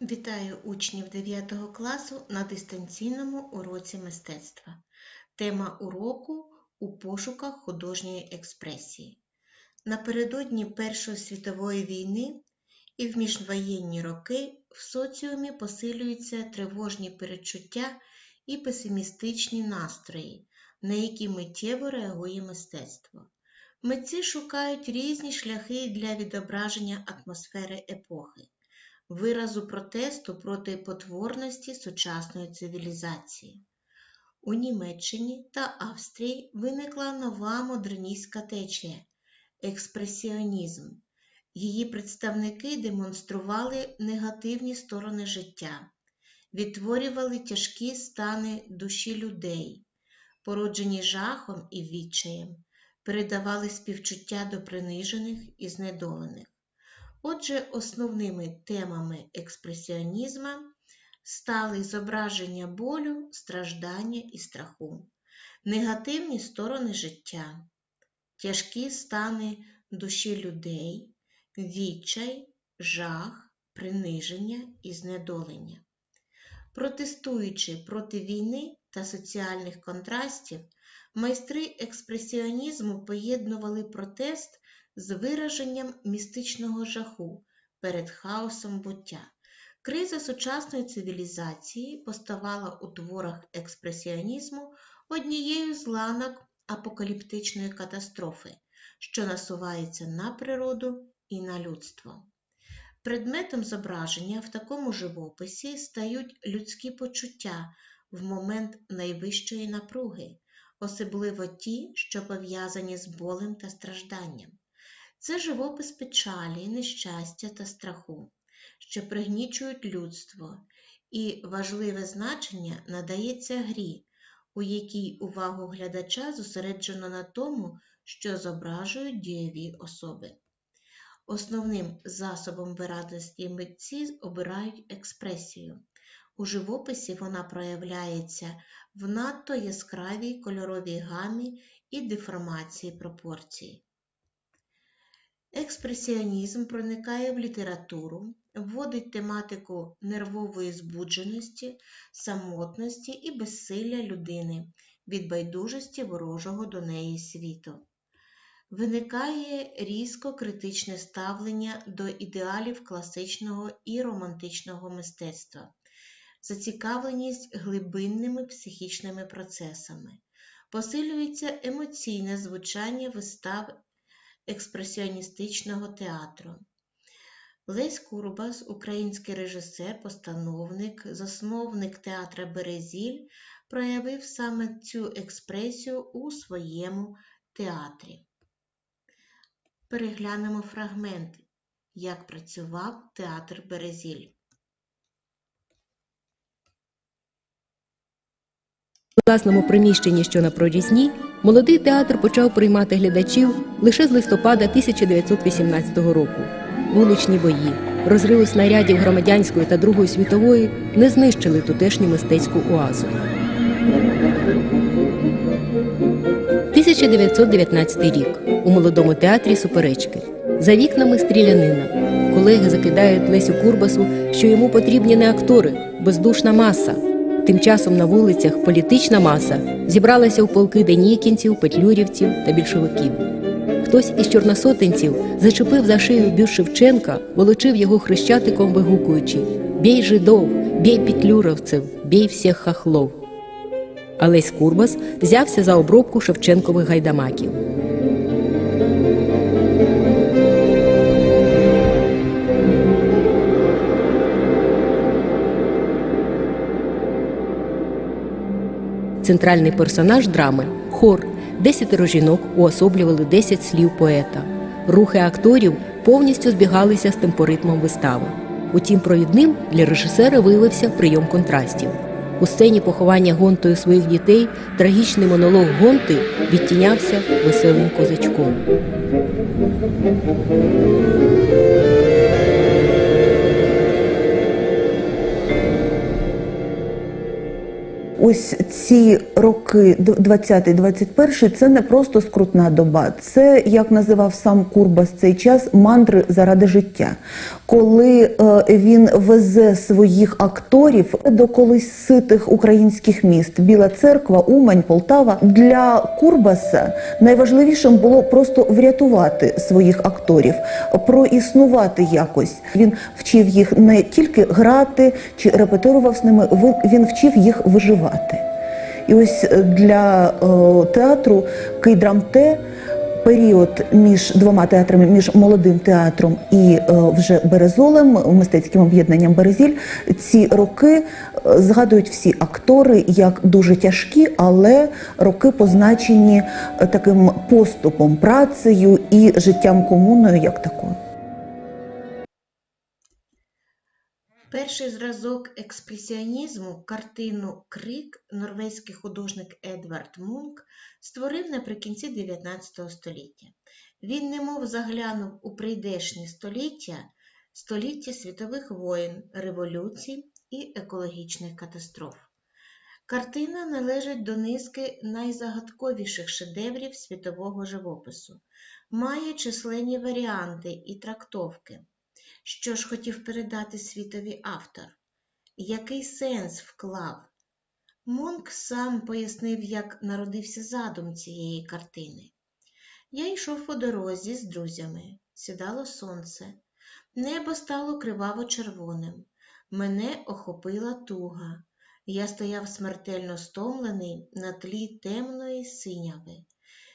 Вітаю учнів 9 класу на дистанційному уроці мистецтва. Тема уроку у пошуках художньої експресії. Напередодні Першої світової війни і в міжвоєнні роки в соціумі посилюються тривожні перечуття і песимістичні настрої, на які миттєво реагує мистецтво. Митці шукають різні шляхи для відображення атмосфери епохи виразу протесту проти потворності сучасної цивілізації. У Німеччині та Австрії виникла нова модерністська течія експресіонізм. Її представники демонстрували негативні сторони життя, відтворювали тяжкі стани душі людей, породжені жахом і відчаєм, передавали співчуття до принижених і знедолених. Отже, основними темами експресіонізму стали зображення болю, страждання і страху, негативні сторони життя, тяжкі стани душі людей, відчай, жах, приниження і знедолення. Протестуючи проти війни та соціальних контрастів, майстри експресіонізму поєднували протест з вираженням містичного жаху перед хаосом буття. Криза сучасної цивілізації поставала у творах експресіонізму однією з ланок апокаліптичної катастрофи, що насувається на природу і на людство. Предметом зображення в такому живописі стають людські почуття в момент найвищої напруги, особливо ті, що пов'язані з болем та стражданням. Це живопис печалі, нещастя та страху, що пригнічують людство, і важливе значення надається грі, у якій увагу глядача зосереджено на тому, що зображують дієві особи. Основним засобом виразності митці обирають експресію. У живописі вона проявляється в надто яскравій кольоровій гамі і деформації пропорцій. Експресіонізм проникає в літературу, вводить тематику нервової збудженості, самотності і безсилля людини від байдужості ворожого до неї світу. Виникає різко критичне ставлення до ідеалів класичного і романтичного мистецтва, зацікавленість глибинними психічними процесами, посилюється емоційне звучання вистав експресіоністичного театру. Лесь Курбас, український режисер, постановник, засновник театра Березіль, проявив саме цю експресію у своєму театрі. Переглянемо фрагмент, як працював театр Березіль. Власному приміщенні, що на прорізні, молодий театр почав приймати глядачів лише з листопада 1918 року. Вуличні бої, розриви снарядів громадянської та Другої світової не знищили тутешню мистецьку оазу. 1919 рік. У молодому театрі суперечки. За вікнами стрілянина. Колеги закидають Лесю Курбасу, що йому потрібні не актори, бездушна маса. Тим часом на вулицях політична маса зібралася у полки денікінців, петлюрівців та більшовиків. Хтось із чорносотенців зачепив за шию бюст Шевченка, волочив його хрещатиком, вигукуючи Бій жидов, бій петлюровців, бій всіх хахлов. Алесь Курбас взявся за обробку Шевченкових гайдамаків. Центральний персонаж драми хор. Десятеро жінок уособлювали 10 слів поета. Рухи акторів повністю збігалися з темпоритмом вистави. Утім, провідним для режисера виявився прийом контрастів. У сцені поховання гонтою своїх дітей трагічний монолог гонти відтінявся веселим козачком. Ось ці роки 20-21 це не просто скрутна доба, це як називав сам Курбас цей час мандри заради життя. Коли е, він везе своїх акторів до колись ситих українських міст Біла Церква, Умань, Полтава. Для Курбаса найважливішим було просто врятувати своїх акторів, проіснувати якось. Він вчив їх не тільки грати чи репетирував з ними, він- вчив їх виживати. І ось е, для е, театру Київдрамте період між двома театрами, між молодим театром і е, вже Березолем, мистецьким об'єднанням Березіль, ці роки е, згадують всі актори як дуже тяжкі, але роки позначені е, таким поступом, працею і життям комуною як такою. Перший зразок експресіонізму, картину Крик, норвезький художник Едвард Мунк створив наприкінці 19 століття. Він немов заглянув у прийдешнє століття, століття світових воєн, революцій і екологічних катастроф. Картина належить до низки найзагадковіших шедеврів світового живопису, має численні варіанти і трактовки. Що ж хотів передати світові автор? Який сенс вклав? Мунк сам пояснив, як народився задум цієї картини. Я йшов по дорозі з друзями, сідало сонце, небо стало криваво-червоним, мене охопила туга. Я стояв смертельно стомлений на тлі темної синяви.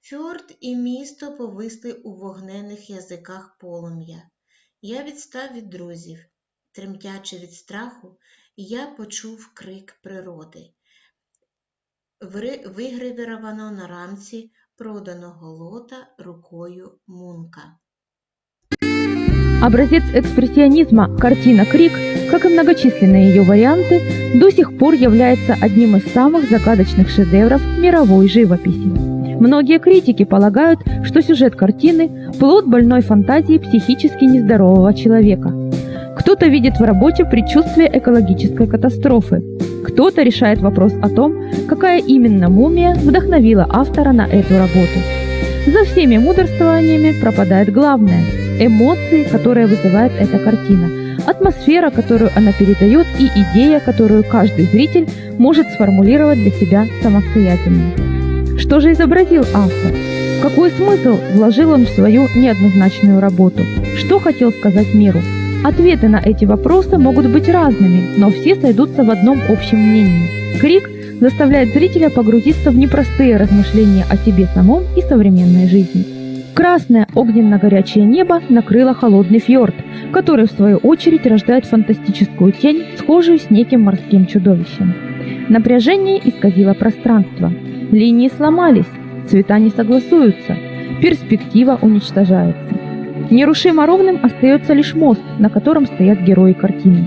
Фьорд і місто повисли у вогнених язиках полум'я. Я відстав від друзів. Тремтячи від страху, я почув крик природи. Вигравіровано на рамці проданого лота рукою Мунка. Образец экспрессионизма картина «Крик», как и многочисленные ее варианты, до сих пор является одним из самых загадочных шедевров мировой живописи. Многие критики полагают, что сюжет картины – плод больной фантазии психически нездорового человека. Кто-то видит в работе предчувствие экологической катастрофы, кто-то решает вопрос о том, какая именно мумия вдохновила автора на эту работу. За всеми мудрствованиями пропадает главное – эмоции, которые вызывает эта картина, атмосфера, которую она передает и идея, которую каждый зритель может сформулировать для себя самостоятельно. Что же изобразил автор? Какой смысл вложил он в свою неоднозначную работу? Что хотел сказать миру? Ответы на эти вопросы могут быть разными, но все сойдутся в одном общем мнении. Крик заставляет зрителя погрузиться в непростые размышления о себе самом и современной жизни. Красное огненно-горячее небо накрыло холодный фьорд, который в свою очередь рождает фантастическую тень, схожую с неким морским чудовищем. Напряжение исказило пространство. Линии сломались, цвета не согласуются, перспектива уничтожается. Нерушимо ровным остается лишь мост, на котором стоят герои картины.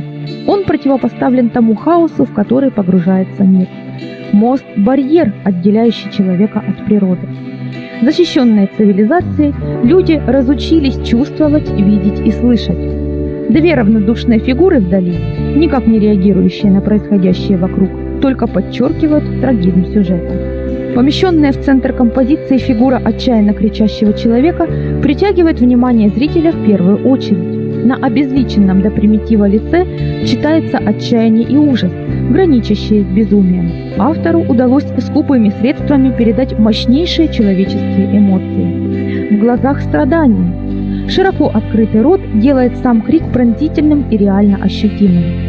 Он противопоставлен тому хаосу, в который погружается мир. Мост – барьер, отделяющий человека от природы. Защищенные цивилизацией, люди разучились чувствовать, видеть и слышать. Две равнодушные фигуры вдали, никак не реагирующие на происходящее вокруг, только подчеркивают трагизм сюжета. Помещенная в центр композиции фигура отчаянно кричащего человека притягивает внимание зрителя в первую очередь. На обезличенном до примитива лице читается отчаяние и ужас, граничащие с безумием. Автору удалось скупыми средствами передать мощнейшие человеческие эмоции. В глазах страдания. Широко открытый рот делает сам крик пронзительным и реально ощутимым.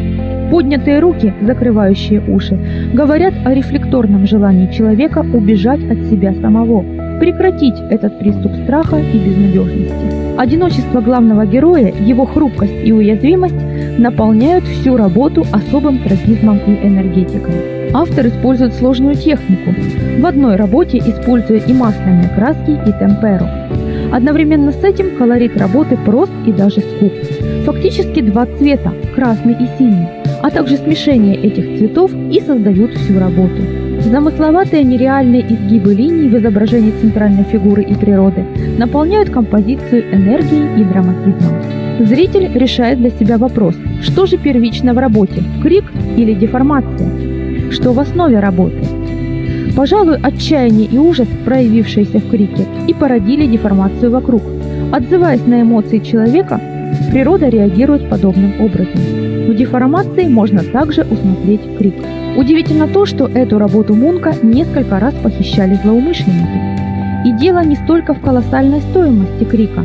Поднятые руки, закрывающие уши, говорят о рефлекторном желании человека убежать от себя самого, прекратить этот приступ страха и безнадежности. Одиночество главного героя, его хрупкость и уязвимость наполняют всю работу особым трагизмом и энергетикой. Автор использует сложную технику, в одной работе используя и масляные краски, и темперу. Одновременно с этим колорит работы прост и даже скуп. Фактически два цвета – красный и синий, а также смешение этих цветов и создают всю работу. Замысловатые нереальные изгибы линий в изображении центральной фигуры и природы наполняют композицию энергией и драматизмом. Зритель решает для себя вопрос, что же первично в работе – крик или деформация? Что в основе работы? Пожалуй, отчаяние и ужас, проявившиеся в крике, и породили деформацию вокруг. Отзываясь на эмоции человека, Природа реагирует подобным образом. В деформации можно также усмотреть крик. Удивительно то, что эту работу Мунка несколько раз похищали злоумышленники. И дело не столько в колоссальной стоимости крика.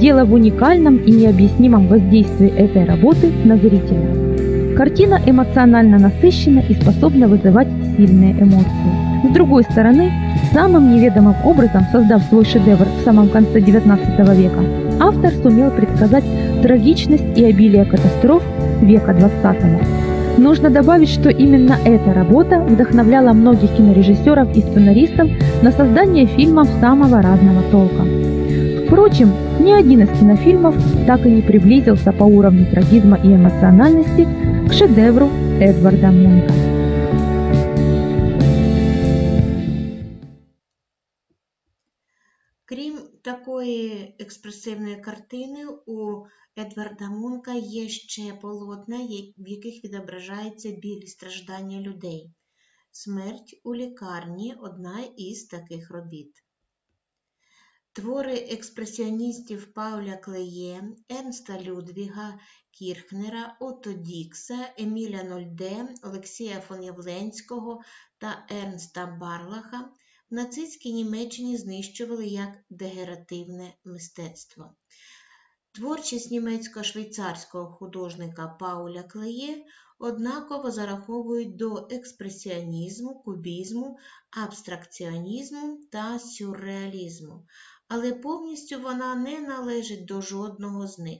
Дело в уникальном и необъяснимом воздействии этой работы на зрителя. Картина эмоционально насыщена и способна вызывать сильные эмоции. С другой стороны, самым неведомым образом создав свой шедевр в самом конце XIX века, автор сумел предсказать трагичность и обилие катастроф века XX. Нужно добавить, что именно эта работа вдохновляла многих кинорежиссеров и сценаристов на создание фильмов самого разного толка. Впрочем, ни один из кинофильмов так и не приблизился по уровню трагизма и эмоциональности к шедевру Эдварда Мунка. Крім такої експресивної картини, у Едварда Мунка є ще полотна, в яких відображається біль страждання людей. Смерть у лікарні одна із таких робіт. Твори експресіоністів Пауля Клеє, Ернста Людвіга Кірхнера, Отто Дікса, Еміля Нольде, Олексія фон Явленського та Ернста Барлаха в нацистській Німеччині знищували як дегеративне мистецтво. Творчість німецько-швейцарського художника Пауля Клеє однаково зараховують до експресіонізму, кубізму, абстракціонізму та сюрреалізму, але повністю вона не належить до жодного з них.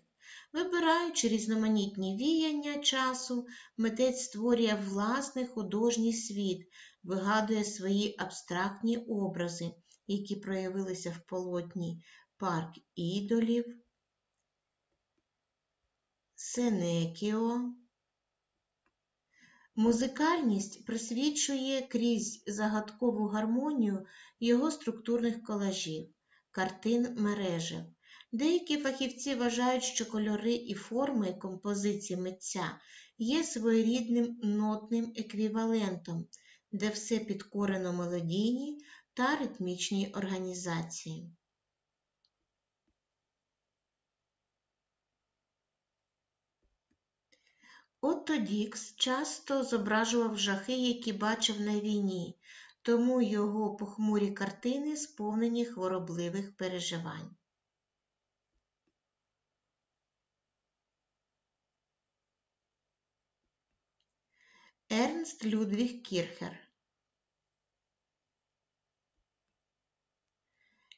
Вибираючи різноманітні віяння часу, митець створює власний художній світ, вигадує свої абстрактні образи, які проявилися в полотні Парк ідолів, Сенекіо. Музикальність присвічує крізь загадкову гармонію його структурних колажів, картин мережев. Деякі фахівці вважають, що кольори і форми композиції митця є своєрідним нотним еквівалентом, де все підкорено мелодійній та ритмічній організації. Отто Дікс часто зображував жахи, які бачив на війні, тому його похмурі картини сповнені хворобливих переживань. Ернст Людвіг Кірхер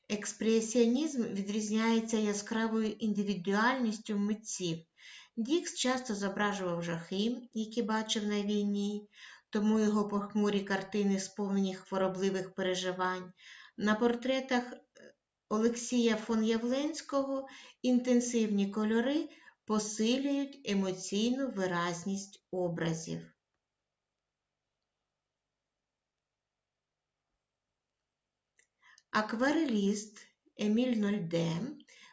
Експресіонізм відрізняється яскравою індивідуальністю митців. Дікс часто зображував жахи, які бачив на війні, тому його похмурі картини сповнені хворобливих переживань. На портретах е, Олексія фон Явленського інтенсивні кольори посилюють емоційну виразність образів. Аквареліст Еміль Нольде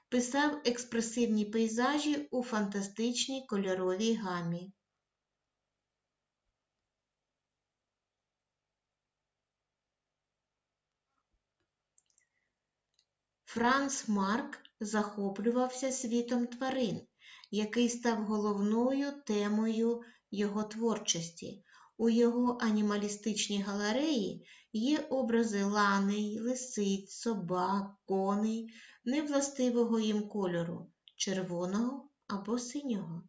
писав експресивні пейзажі у фантастичній кольоровій гамі. Франц Марк захоплювався світом тварин, який став головною темою його творчості. У його анімалістичній галереї є образи ланей, лисиць, собак, коней, невластивого їм кольору червоного або синього.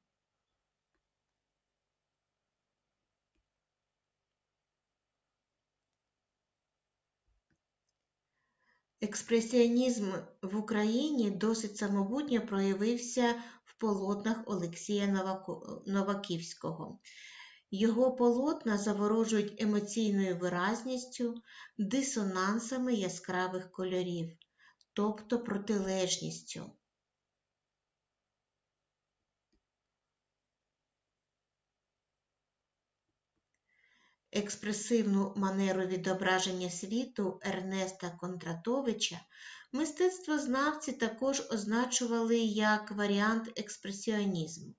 Експресіонізм в Україні досить самобутньо проявився в полотнах Олексія Новаківського. Його полотна заворожують емоційною виразністю, дисонансами яскравих кольорів, тобто протилежністю. Експресивну манеру відображення світу Ернеста Кондратовича мистецтвознавці також означували як варіант експресіонізму.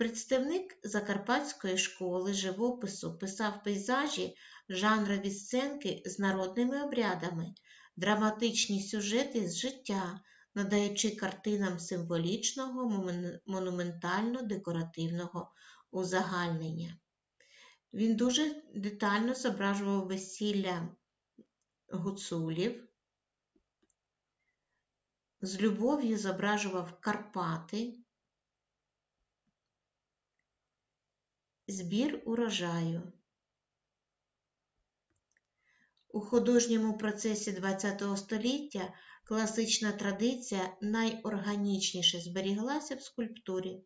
Представник Закарпатської школи живопису писав пейзажі жанрові сценки з народними обрядами, драматичні сюжети з життя, надаючи картинам символічного монументально-декоративного узагальнення. Він дуже детально зображував весілля гуцулів, з любов'ю зображував Карпати, збір урожаю. У художньому процесі ХХ століття класична традиція найорганічніше зберіглася в скульптурі.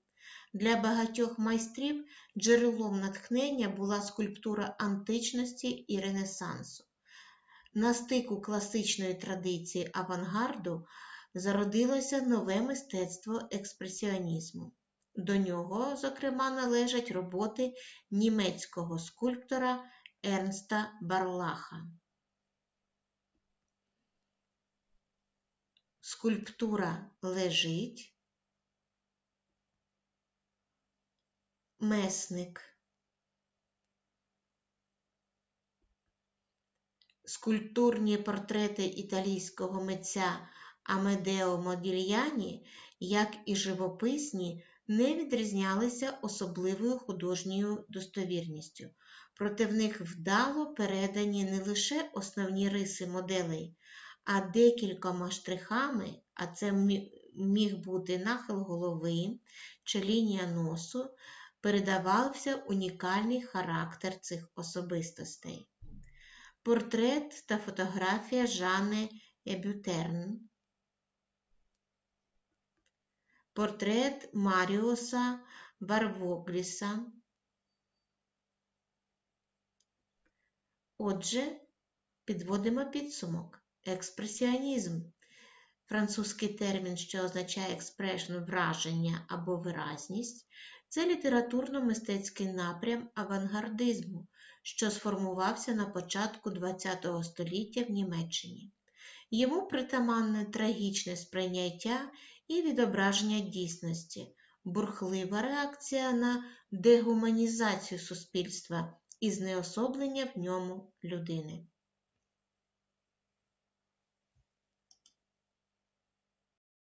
Для багатьох майстрів джерелом натхнення була скульптура античності і Ренесансу. На стику класичної традиції авангарду зародилося нове мистецтво експресіонізму. До нього, зокрема, належать роботи німецького скульптора Ернста Барлаха. Скульптура лежить. Месник. Скульптурні портрети італійського митця Амедео Модільяні, як і живописні, не відрізнялися особливою художньою достовірністю, проте в них вдало передані не лише основні риси моделей, а декількома штрихами, а це міг бути нахил голови чи лінія носу, передавався унікальний характер цих особистостей. Портрет та фотографія Жанни Ебютерн. Портрет Маріуса Варвогліса. Отже, підводимо підсумок. Експресіонізм французький термін, що означає expression, враження або виразність, це літературно-мистецький напрям авангардизму, що сформувався на початку ХХ століття в Німеччині. Йому притаманне трагічне сприйняття і відображення дійсності, бурхлива реакція на дегуманізацію суспільства і знеособлення в ньому людини.